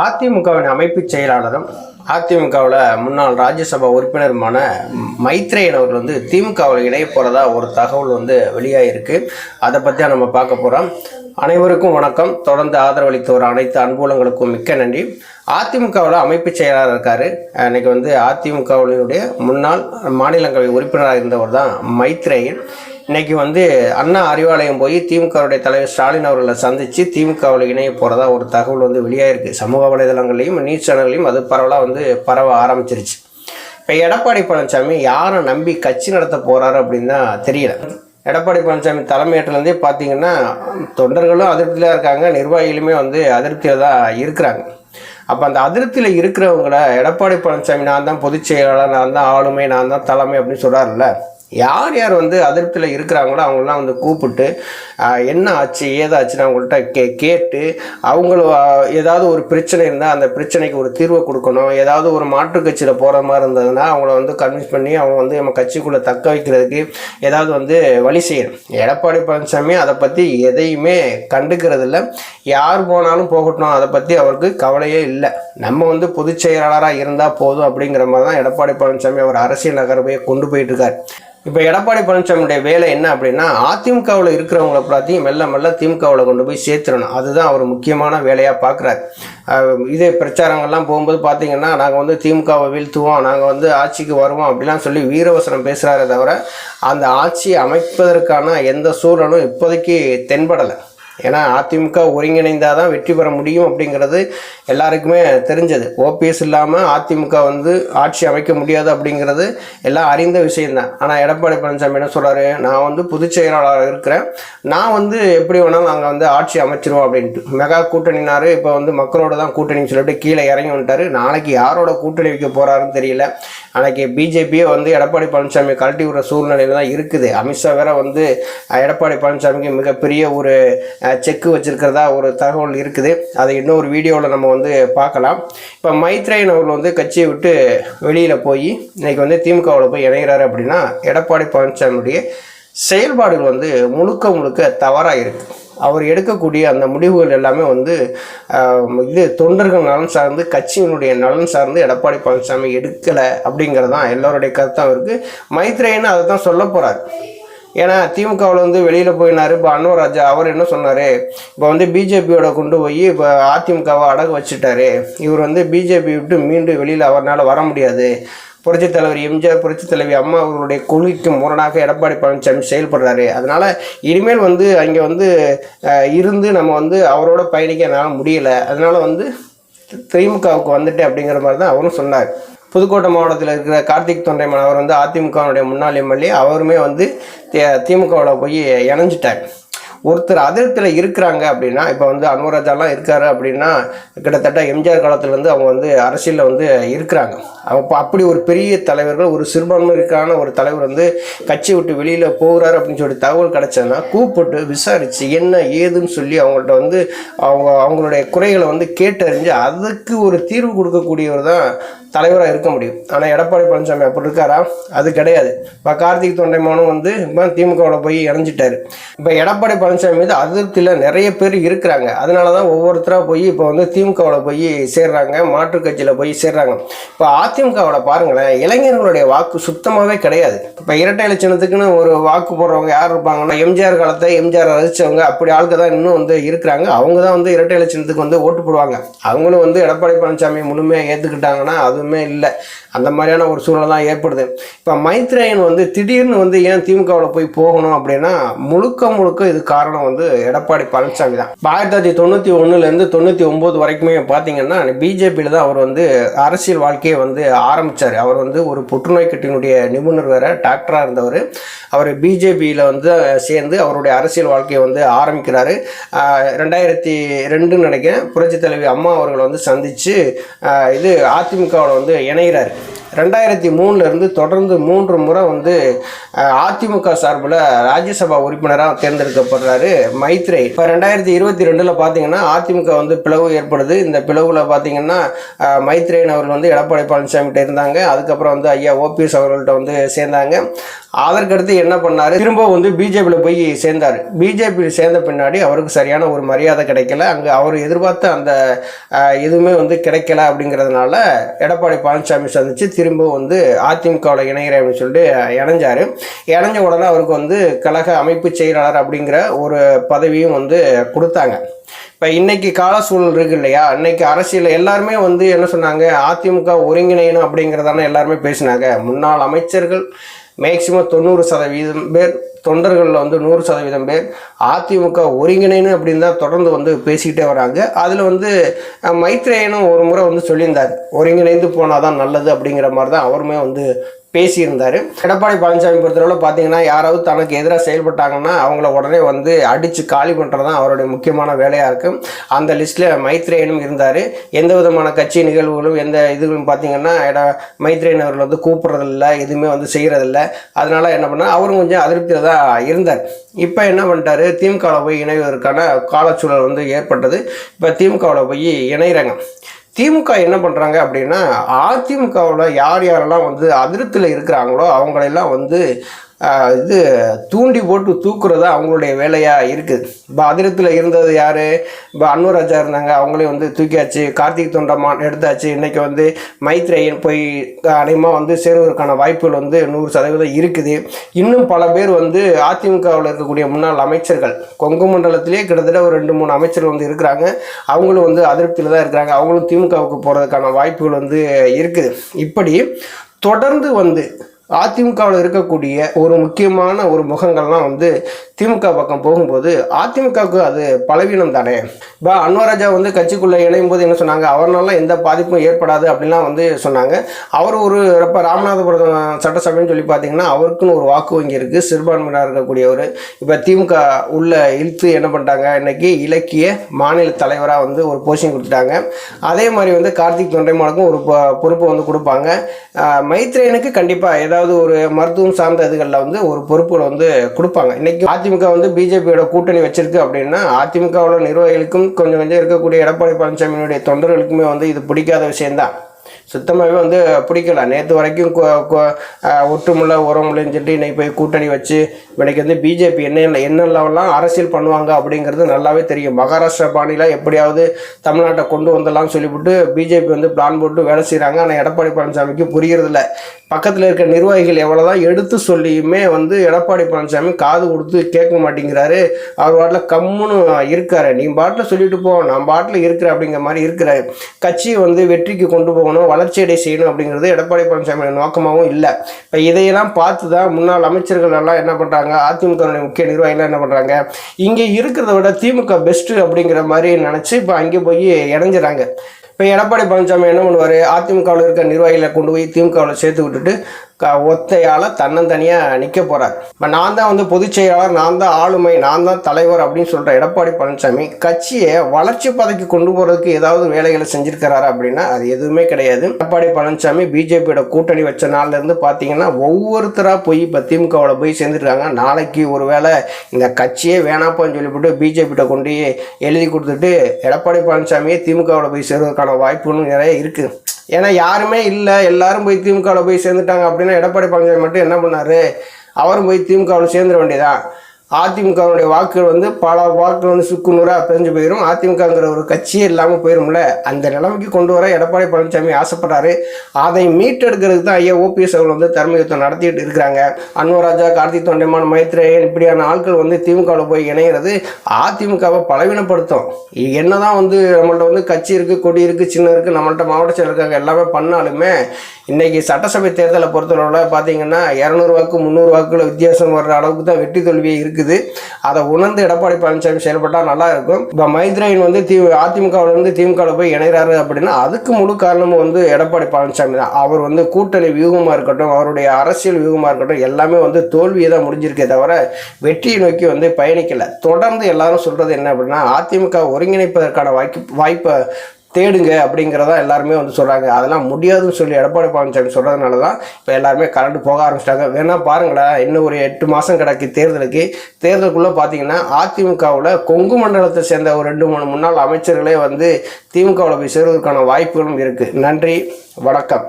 அதிமுகவின் அமைப்பு செயலாளரும் அதிமுகவில் முன்னாள் ராஜ்யசபா உறுப்பினருமான மைத்ரேயன் அவர்கள் வந்து திமுகவில் இணைய போகிறதா ஒரு தகவல் வந்து வெளியாகிருக்கு அதை பற்றி நம்ம பார்க்க போகிறோம் அனைவருக்கும் வணக்கம். தொடர்ந்து ஆதரவளித்த ஒரு அனைத்து அன்புலங்களுக்கும் மிக்க நன்றி. அதிமுகவில் அமைப்பு செயலாளர் இருக்கார். இன்னைக்கு வந்து அதிமுகவினுடைய முன்னாள் மாநிலங்களவை உறுப்பினராக இருந்தவர் தான் மைத்ரேயன். இன்னைக்கு வந்து அண்ணா அறிவாலயம் போய் திமுகவுடைய தலைவர் ஸ்டாலின் அவர்களை சந்தித்து திமுகவில் இணைய போகிறதா ஒரு தகவல் வந்து வெளியாகிருக்கு சமூக வலைதளங்கள்லையும் நியூஸ் சேனல்லையும் அது பரவலாக வந்து பரவ ஆரம்பிச்சிருச்சு. இப்போ எடப்பாடி பழனிசாமி யாரை நம்பி கட்சி நடத்த போகிறாரு அப்படின்னு தான் தெரியல. எடப்பாடி பழனிசாமி தலைமையேற்றிலேருந்தே பார்த்தீங்கன்னா தொண்டர்களும் அதிருப்தியில் இருக்காங்க நிர்வாகிகளுமே வந்து அதிருப்தியில் தான் இருக்கிறாங்க. அப்போ அந்த அதிருப்தியில் இருக்கிறவங்கள எடப்பாடி பழனிசாமி நான் தான் பொதுச் செயலாளர் நான் தான் ஆளுமை நான் தான் தலைமை அப்படின்னு சொல்கிறாருல்ல யார் யார் வந்து அதிருப்தியில் இருக்கிறாங்களோ அவங்களாம் வந்து கூப்பிட்டு என்ன ஆச்சு ஏதாச்சுன்னு அவங்கள்ட்ட கே கேட்டு அவங்கள ஏதாவது ஒரு பிரச்சனை இருந்தால் அந்த பிரச்சனைக்கு ஒரு தீர்வை கொடுக்கணும். ஏதாவது ஒரு மாற்றுக் கட்சியில் போகிற மாதிரி இருந்ததுன்னா அவங்கள வந்து கன்வின்ஸ் பண்ணி அவங்க வந்து நம்ம கட்சிக்குள்ளே தக்க வைக்கிறதுக்கு ஏதாவது வந்து வழி செய்யணும். எடப்பாடி பழனிசாமி அதை பற்றி எதையுமே கண்டுக்கிறதில்ல. யார் போனாலும் போகட்டும். அதை பற்றி அவருக்கு கவலையே இல்லை. நம்ம வந்து பொதுச் செயலாளராக இருந்தால் போதும் அப்படிங்கிற மாதிரி தான் எடப்பாடி பழனிசாமி அவர் அரசியல் நகர்வையை கொண்டு போயிட்டு இருக்கார் இப்போ எடப்பாடி பழனிசாமியுடைய வேலை என்ன அப்படின்னா அதிமுகவில் இருக்கிறவங்கள எல்லாத்தையும் மெல்ல மெல்ல திமுகவில் கொண்டு போய் சேர்த்துடணும். அதுதான் அவர் முக்கியமான வேலையாக பார்க்குறாரு இதே பிரச்சாரங்கள்லாம் போகும்போது பார்த்தீங்கன்னா நாங்கள் வந்து திமுகவை வீழ்த்துவோம் நாங்கள் வந்து ஆட்சிக்கு வருவோம் அப்படிலாம் சொல்லி வீரவசனம் பேசுகிறாரே தவிர அந்த ஆட்சியை அமைப்பதற்கான எந்த சூழலும் இப்போதைக்கு தென்படலை. ஏன்னா அதிமுக ஒருங்கிணைந்தால் தான் வெற்றி பெற முடியும் அப்படிங்கிறது எல்லாருக்குமே தெரிஞ்சது. ஓபிஎஸ் இல்லாமல் அதிமுக வந்து ஆட்சி அமைக்க முடியாது அப்படிங்கிறது எல்லாம் அறிந்த விஷயம்தான். ஆனால் எடப்பாடி பழனிசாமி என்ன சொல்கிறாரு நான் வந்து பொதுச் செயலாளராக இருக்கிறேன். நான் வந்து எப்படி வேணாலும் நாங்கள் வந்து ஆட்சி அமைச்சிருவோம் அப்படின்ட்டு. மெகா கூட்டணினாரு இப்போ வந்து மக்களோட தான் கூட்டணின்னு சொல்லிட்டு கீழே இறங்கி வந்துட்டாரு. நாளைக்கு யாரோட கூட்டணி வைக்க போகிறாருன்னு தெரியல. அன்றைக்கி பிஜேபியே வந்து எடப்பாடி பழனிசாமி கழட்டி விடுற சூழ்நிலையில் தான் இருக்குது. அமித்ஷா வேற வந்து எடப்பாடி பழனிசாமிக்கு மிகப்பெரிய ஒரு செக்கு வச்சுருக்கிறதா ஒரு தகவல் இருக்குது. அதை இன்னொரு வீடியோவில் நம்ம வந்து பார்க்கலாம். இப்போ மைத்ரேயன் அவர்கள் வந்து கட்சியை விட்டு வெளியில் போய் இன்றைக்கி வந்து திமுகவில் போய் இணைகிறாரு அப்படின்னா எடப்பாடி பழனிசாமியுடைய செயல்பாடுகள் வந்து முழுக்க முழுக்க தவறாக இருக்குது அவர் எடுக்கக்கூடிய அந்த முடிவுகள் எல்லாமே வந்து இது தொண்டர்கள் நலன் சார்ந்து கட்சியினுடைய நலன் சார்ந்து எடப்பாடி பழனிசாமி எடுக்கலை அப்படிங்கிறது தான் எல்லோருடைய கருத்தாக இருக்குது மைத்ரேயன் அதை தான் சொல்ல போகிறார் ஏன்னா திமுகவில் வந்து வெளியில் போயினார் இப்போ அன்வர் ராஜா அவர் என்ன சொன்னார்? இப்போ வந்து பிஜேபியோட கொண்டு போய் இப்போ அதிமுகவை அடகு வச்சுட்டாரு. இவர் வந்து பிஜேபி விட்டு மீண்டும் வெளியில் அவரால் வர முடியாது. புரட்சித் தலைவர் எம்ஜிஆர் புரட்சித் தலைவி அம்மா அவர்களுடைய கொள்கைக்கு முரணாக எடப்பாடி பழனிசாமி செயல்படுறாரு. அதனால் இனிமேல் வந்து அங்கே வந்து இருந்து நம்ம வந்து அவரோட பயணிக்க என்னால் முடியலை. அதனால் வந்து திமுகவுக்கு வந்துட்டு அப்படிங்கிற மாதிரி தான் அவரும் சொன்னார். புதுக்கோட்டை மாவட்டத்தில் இருக்கிற கார்த்திக் தொண்டைமன் அவர் வந்து அதிமுகவுடைய முன்னாள் எம்எல்ஏ அவருமே வந்து திமுகவில் போய் இணைஞ்சிட்டார். ஒருத்தர் அதிருப்தியில் இருக்கிறாங்க அப்படின்னா இப்போ வந்து அன்வராஜாலாம் இருக்காரு அப்படின்னா கிட்டத்தட்ட எம்ஜிஆர் காலத்துலேருந்து அவங்க வந்து அரசியலில் வந்து இருக்கிறாங்க. அப்போ அப்படி ஒரு பெரிய தலைவர்கள் ஒரு சிறுபான்மைக்கான ஒரு தலைவர் வந்து கட்சி விட்டு வெளியில் போகிறாரு அப்படின்னு சொல்லி தகவல் கிடச்சதுன்னா கூப்பிட்டு விசாரித்து என்ன ஏதுன்னு சொல்லி அவங்கள்ட்ட வந்து அவங்க அவங்களுடைய குறைகளை வந்து கேட்டறிஞ்சு அதுக்கு ஒரு தீர்வு கொடுக்கக்கூடியவர் தான் தலைவராக இருக்க முடியும். ஆனால் எடப்பாடி பழனிசாமி அப்படி இருக்காரா? அது கிடையாது. இப்போ கார்த்திக் தொண்டைமானும் வந்து இப்போ திமுகவில் போய் இணைஞ்சிட்டாரு. இப்போ எடப்பாடி பழனிசாமி மீது அதிருப்தியில் நிறைய பேர் இருக்கிறாங்க. அதனால தான் ஒவ்வொருத்தராக போய் இப்போ வந்து திமுகவில் போய் சேர்றாங்க மாற்றுக் கட்சியில் போய் சேர்றாங்க. இப்போ அதிமுகவில் பாருங்களேன் இளைஞர்களுடைய வாக்கு சுத்தமாகவே கிடையாது. இப்போ இரட்டை இலட்சணத்துக்குன்னு ஒரு வாக்கு போடுறவங்க யார் இருப்பாங்கன்னா எம்ஜிஆர் காலத்தை எம்ஜிஆர் ரசித்தவங்க அப்படி ஆளுக்கு தான் இன்னும் வந்து இருக்கிறாங்க. அவங்க தான் வந்து இரட்டை இலட்சணத்துக்கு வந்து ஓட்டு போடுவாங்க. அவங்களும் வந்து எடப்பாடி பழனிசாமி முழுமையாக ஏற்றுக்கிட்டாங்கன்னா அதுவுமே இல்லை. அந்த மாதிரியான ஒரு சூழ்நிலை தான் ஏற்படுது. இப்போ மைத்ரேயன் வந்து திடீர்னு வந்து ஏன் திமுகவில் போய் போகணும் அப்படின்னா முழுக்க முழுக்க இது காரணம் வந்து எடப்பாடி பழனிசாமி தான். ஆயிரத்தி தொள்ளாயிரத்தி தொண்ணூற்றி ஒன்றுலேருந்து தொண்ணூற்றி ஒம்பது வரைக்குமே பார்த்தீங்கன்னா பிஜேபியில் தான் அவர் வந்து அரசியல் வாழ்க்கையை வந்து ஆரம்பித்தார் அவர் வந்து ஒரு புற்றுநோய் கட்டினுடைய நிபுணர் வேற டாக்டராக இருந்தவர். அவர் பிஜேபியில் வந்து சேர்ந்து அவருடைய அரசியல் வாழ்க்கையை வந்து ஆரம்பிக்கிறாரு. ரெண்டாயிரத்தி ரெண்டுன்னு நினைக்கிறேன். புரட்சித் தலைவி அம்மா அவர்களை வந்து சந்தித்து இது அதிமுகவில் வந்து இணைகிறார். ரெண்டாயிரத்தி மூணுலேருந்து தொடர்ந்து மூன்று முறை வந்து அதிமுக சார்பில் ராஜ்யசபா உறுப்பினராக தேர்ந்தெடுக்கப்படுறாரு மைத்ரே. இப்போ ரெண்டாயிரத்தி இருபத்தி ரெண்டில் பார்த்தீங்கன்னா அதிமுக வந்து பிளவு ஏற்படுது. இந்த பிளவில் பார்த்தீங்கன்னா அஹ், மைத்ரேயன் அவர்கள் வந்து எடப்பாடி பழனிசாமிகிட்ட இருந்தாங்க. அதுக்கப்புறம் வந்து ஐயா ஓபிஎஸ் அவர்கள்ட்ட வந்து சேர்ந்தாங்க. அதற்கடுத்து என்ன பண்ணார்? திரும்ப வந்து பிஜேபியில் போய் சேர்ந்தார். பிஜேபியில் சேர்ந்த பின்னாடி அவருக்கு சரியான ஒரு மரியாதை கிடைக்கல. அங்கே அவர் எதிர்பார்த்த அந்த எதுவுமே வந்து கிடைக்கல அப்படிங்கிறதுனால எடப்பாடி பழனிசாமி சந்தித்து திரும்ப வந்து அதிமுகவில் இணைகிறேன் அப்படின்னு சொல்லிட்டு இணைஞ்சார். இணைஞ்ச உடனே அவருக்கு வந்து கழக அமைப்பு செயலாளர் அப்படிங்கிற ஒரு பதவியும் வந்து கொடுத்தாங்க. இப்போ இன்னைக்கு கால சூழல் இருக்கு இல்லையா? இன்னைக்கு அரசியல் எல்லாருமே வந்து என்ன சொன்னாங்க? அதிமுக ஒருங்கிணையணும் அப்படிங்கிறதான எல்லாருமே பேசினாங்க. முன்னாள் அமைச்சர்கள் மேக்சிமம் தொண்ணூறு சதவீதம் பேர் தொண்டர்களில் வந்து நூறு சதவீதம் பேர் அதிமுக ஒருங்கிணைன்னு அப்படின்னு தான் தொடர்ந்து வந்து பேசிக்கிட்டே வராங்க. அதில் வந்து மைத்ரேயனும் ஒரு முறை வந்து சொல்லியிருந்தார் ஒருங்கிணைந்து போனால் தான் நல்லது அப்படிங்கிற மாதிரி தான் அவருமே வந்து பேசியிருந்தார். எடப்பாடி பழனிசாமி பொறுத்தளவில் பார்த்தீங்கன்னா யாராவது தனக்கு எதிராக செயல்பட்டாங்கன்னா அவங்கள உடனே வந்து அடித்து காலி பண்ணுறது தான் அவருடைய முக்கியமான வேலையாக இருக்கும் அந்த லிஸ்ட்டில் மைத்ரேயனும் இருந்தார். எந்த விதமான கட்சி நிகழ்வுகளும் எந்த இதுகளும் பார்த்தீங்கன்னா எட மைத்ரேயன் அவர்கள் வந்து கூப்பிட்றதில்ல எதுவுமே வந்து செய்கிறதில்ல அதனால் என்ன பண்ணால் அவரும் கொஞ்சம் அதிருப்தியில் தான் இருந்தார். இப்போ என்ன பண்ணிட்டாரு? திமுகவில் போய் இணைவதற்கான காலச்சூழல் வந்து ஏற்பட்டது. இப்போ திமுகவில் போய் இணைகிறாங்க திமுக என்ன பண்ணுறாங்க அப்படின்னா அதிமுகவில் யார் யாரெல்லாம் வந்து அதிருப்தியில் இருக்கிறாங்களோ அவங்களெல்லாம் வந்து இது தூண்டி போட்டு தூக்குறது அவங்களுடைய வேலையாக இருக்குது இப்போ அதிருப்தியில் இருந்தது யார்? இப்போ அன்வர் ராஜா இருந்தாங்க அவங்களே வந்து தூக்கியாச்சு. கார்த்திக் தொண்டமான் எடுத்தாச்சு. இன்றைக்கி வந்து மைத்ரேயன் போய் அநேகமாக வந்து சேருவதற்கான வாய்ப்புகள் வந்து நூறு சதவீதம் இருக்குது. இன்னும் பல பேர் வந்து அதிமுகவில் இருக்கக்கூடிய முன்னாள் அமைச்சர்கள் கொங்கு மண்டலத்திலே கிட்டத்தட்ட ஒரு ரெண்டு மூணு அமைச்சர்கள் வந்து இருக்கிறாங்க. அவங்களும் வந்து அதிருப்தியில் தான் இருக்கிறாங்க. அவங்களும் திமுகவுக்கு போகிறதுக்கான வாய்ப்புகள் வந்து இருக்குது. இப்படி தொடர்ந்து வந்து அதிமுகவில் இருக்கக்கூடிய ஒரு முக்கியமான ஒரு முகங்கள்லாம் வந்து திமுக பக்கம் போகும்போது அதிமுகவுக்கு அது பலவீனம் தானே? இப்போ அன்வராஜா வந்து கட்சிக்குள்ளே இணையும் போது என்ன சொன்னாங்க? அவர்னால எந்த பாதிப்பும் ஏற்படாது அப்படின்லாம் வந்து சொன்னாங்க. அவர் ஒரு இப்போ ராமநாதபுரம் சட்டசபைன்னு சொல்லி பார்த்தீங்கன்னா அவருக்குன்னு ஒரு வாக்கு வங்கி இருக்குது சிறுபான்மையினர் இருக்கக்கூடியவர். இப்போ திமுக உள்ள இழுத்து என்ன பண்ணிட்டாங்க? இன்றைக்கி இலக்கிய மாநில தலைவராக வந்து ஒரு போஸ்டிங் கொடுத்துட்டாங்க. அதே மாதிரி வந்து கார்த்திக் தொண்டைமானுக்கும் ஒரு பொ- பொறுப்பு வந்து கொடுப்பாங்க. மைத்ரேனுக்கு மைத்ரேயனுக்கு கண்டிப்பாக ஏதாவது ஒரு மருத்துவம் சார்ந்த இதுகளில் வந்து ஒரு பொறுப்புகளை வந்து கொடுப்பாங்க. இன்றைக்கி அதிமுக வந்து பிஜேபியோட கூட்டணி வச்சிருக்கு அப்படின்னா அதிமுகவோட நிர்வாகிகளுக்கும் கொஞ்சம் கொஞ்சம் இருக்கக்கூடிய எடப்பாடி பழனிசாமியினுடைய தொண்டர்களுக்குமே வந்து இது பிடிக்காத விஷயம்தான். சுத்தமாகவே வந்து பிடிக்கல. நேற்று வரைக்கும் ஒற்றுமுள்ள உரமுள்ளன்னு சொல்லிட்டு இன்னைக்கு போய் கூட்டணி வச்சு இன்னைக்கு வந்து பிஜேபி என்ன என்னெல்லாம் அரசியல் பண்ணுவாங்க அப்படிங்கிறது நல்லாவே தெரியும். மகாராஷ்டிரா பாணியில் எப்படியாவது தமிழ்நாட்டை கொண்டு வந்துடலாம்னு சொல்லிவிட்டு பிஜேபி வந்து பிளான் போட்டு வேலை செய்கிறாங்க ஆனால் எடப்பாடி பழனிசாமிக்கு புரியறதில்ல. பக்கத்தில் இருக்க நிர்வாகிகள் எவ்வளோதான் எடுத்து சொல்லியுமே வந்து எடப்பாடி பழனிசாமி காது கொடுத்து கேட்க மாட்டேங்கிறாரு. அவர் பாட்டில் கம்முன்னு இருக்காரு. நீ பாட்டில் சொல்லிட்டு போ நான் பாட்டில் இருக்கிற அப்படிங்கிற மாதிரி இருக்கிறாரு. கட்சியை வந்து வெற்றிக்கு கொண்டு போகணும் வளர்ச்சியடை செய்யணும் அப்படிங்கிறது எடப்பாடி பழனிசாமியோட நோக்கமாகவும் இல்லை. இப்போ இதையெல்லாம் பார்த்து தான் முன்னாள் அமைச்சர்கள் எல்லாம் என்ன பண்ணுறாங்க அதிமுக முக்கிய நிர்வாகிகள் என்ன பண்ணுறாங்க இங்கே இருக்கிறத விட திமுக பெஸ்ட்டு அப்படிங்கிற மாதிரி நினச்சி இப்போ அங்கே போய் இணைஞ்சிறாங்க. இப்போ எடப்பாடி பழனிசாமி என்ன பண்ணுவார்? அதிமுகவில் இருக்க நிர்வாகிகளை கொண்டு போய் திமுகவில் சேர்த்து விட்டுட்டு க ஒத்தையால் தன்னந்தனியாக நிற்க போகிறார் இப்போ நான் தான் வந்து பொதுச் செயலாளர் நான் தான் ஆளுமை நான் தான் தலைவர் அப்படின்னு சொல்கிற எடப்பாடி பழனிசாமி கட்சியை வளர்ச்சி பாதைக்கு கொண்டு போகிறதுக்கு ஏதாவது வேலைகளை செஞ்சுருக்கிறாரா அப்படின்னா அது எதுவுமே கிடையாது. எடப்பாடி பழனிசாமி பிஜேபியோட கூட்டணி வச்ச நாள்லேருந்து பார்த்தீங்கன்னா ஒவ்வொருத்தராக போய் இப்போ திமுகவில் போய் சேர்ந்துருக்காங்க. நாளைக்கு ஒரு வேளை இந்த கட்சியே வேணாப்பான்னு சொல்லிவிட்டு பிஜேபியிட்ட கொண்டு எழுதி கொடுத்துட்டு எடப்பாடி பழனிசாமியே திமுகவில் போய் சேர்வதற்கான வாய்ப்புகளும் நிறைய இருக்குது ஏன்னா யாருமே இல்லை. எல்லாரும் போய் திமுகவில் போய் சேர்ந்துட்டாங்க அப்படின்னா எடப்பாடி பழனிசாமி மட்டும் என்ன பண்ணார்? அவரும் போய் திமுகவில் சேர்ந்துட வேண்டியதான் அதிமுகவுடைய வாக்குகள் வந்து பல வாக்குகள் வந்து சுக்குநூறாக பிரிஞ்சு போயிடும் அதிமுகங்கிற ஒரு கட்சியே இல்லாமல் போயிடும்ல அந்த நிலைமைக்கு கொண்டு வர எடப்பாடி பழனிசாமி ஆசைப்படுறாரு. அதை மீட்டெடுக்கிறதுக்கு தான் ஐயா ஓபிஎஸ் அவர்கள் வந்து தர்ம யுத்தம் நடத்திட்டு இருக்கிறாங்க. அன்வராஜா கார்த்திக் தொண்டைமான் மைத்ரேயன் இப்படியான ஆட்கள் வந்து திமுகவில் போய் இணைகிறது. அதிமுகவை பலவீனப்படுத்தும். என்னதான் வந்து நம்மள்ட்ட வந்து கட்சி இருக்குது கொடி இருக்குது சின்ன இருக்குது நம்மள்ட்ட மாவட்ட செயலர் இருக்காங்க எல்லாமே பண்ணாலுமே இன்றைக்கி சட்டசபை தேர்தலை பொறுத்தளவில் பார்த்தீங்கன்னா இரநூறு வாக்கு முந்நூறு வாக்குல வித்தியாசம் வர்ற அளவுக்கு தான் வெற்றி தோல்வியே இருக்குது அதை உணர்ந்து எடப்பாடி பழனிசாமி செயல்பட்டால் நல்லா இருக்கும். இப்போ மைத்ரேயன் வந்து தி அதிமுகவிலிருந்து திமுகவில் போய் இணைகிறாரு அப்படின்னா அதுக்கு முழு காரணமும் வந்து எடப்பாடி பழனிசாமி தான். அவர் வந்து கூட்டணி வியூகமாக இருக்கட்டும் அவருடைய அரசியல் வியூகமாக இருக்கட்டும் எல்லாமே வந்து தோல்வியை தான் முடிஞ்சிருக்கே தவிர வெற்றியை நோக்கி வந்து பயணிக்கலை. தொடர்ந்து எல்லாரும் சொல்கிறது என்ன அப்படின்னா அதிமுக ஒருங்கிணைப்பதற்கான வாய்ப்பு வாய்ப்பை தேடுங்க அப்படிங்கிறதா எல்லாருமே வந்து சொல்கிறாங்க அதெல்லாம் முடியாதுன்னு சொல்லி எடப்பாடி பழனிசாமி சொல்கிறதுனால தான் இப்போ எல்லாருமே கரண்ட் போக ஆரம்பிச்சிட்டாங்க. வேணால் பாருங்களேன் இன்னும் ஒரு எட்டு மாதம் கிடக்கு தேர்தலுக்கு. தேர்தலுக்குள்ளே பார்த்தீங்கன்னா அதிமுகவில் கொங்கு மண்டலத்தை சேர்ந்த ஒரு ரெண்டு மூணு முன்னாள் அமைச்சர்களே வந்து திமுகவில் போய் சேருவதற்கான வாய்ப்புகளும் இருக்குது நன்றி வணக்கம்.